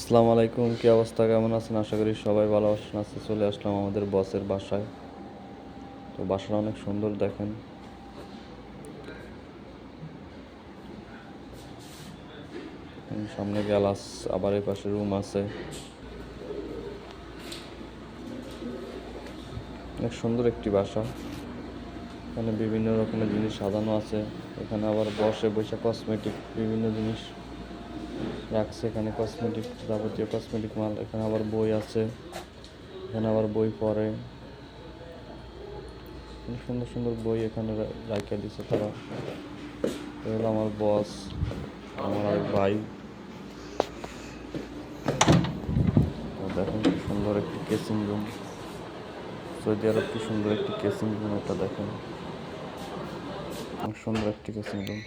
আসসালামু আলাইকুম, কি অবস্থা? কেমন আছেন? আশা করি সবাই ভালো আছেন। আজকে চলে আসলাম আমাদের বসের বাসায়। তো বাসাটা অনেক সুন্দর, দেখেন। সামনে গ্যালাস আবার এই পাশে রুম আছে। অনেক সুন্দর একটি বাসা। এখানে বিভিন্ন রকমের জিনিস সাজানো আছে। এখানে আবার বসে বসে কসমেটিক বিভিন্ন জিনিস। রাখছে এখানে কসমেটিক যাবতীয় কসমেটিক মাল। এখানে আবার বই আছে। এখানে আবার বই পড়ে। সুন্দর সুন্দর বই এখানে রাখিয়ে দিচ্ছে তারা। হলো আমার বস আমার এক ভাই। দেখেন সুন্দর একটি কেসিং রুম সৌদি আরব কি সুন্দর একটি কেসিং রুম এটা দেখেন। সুন্দর একটি কেসিং রুম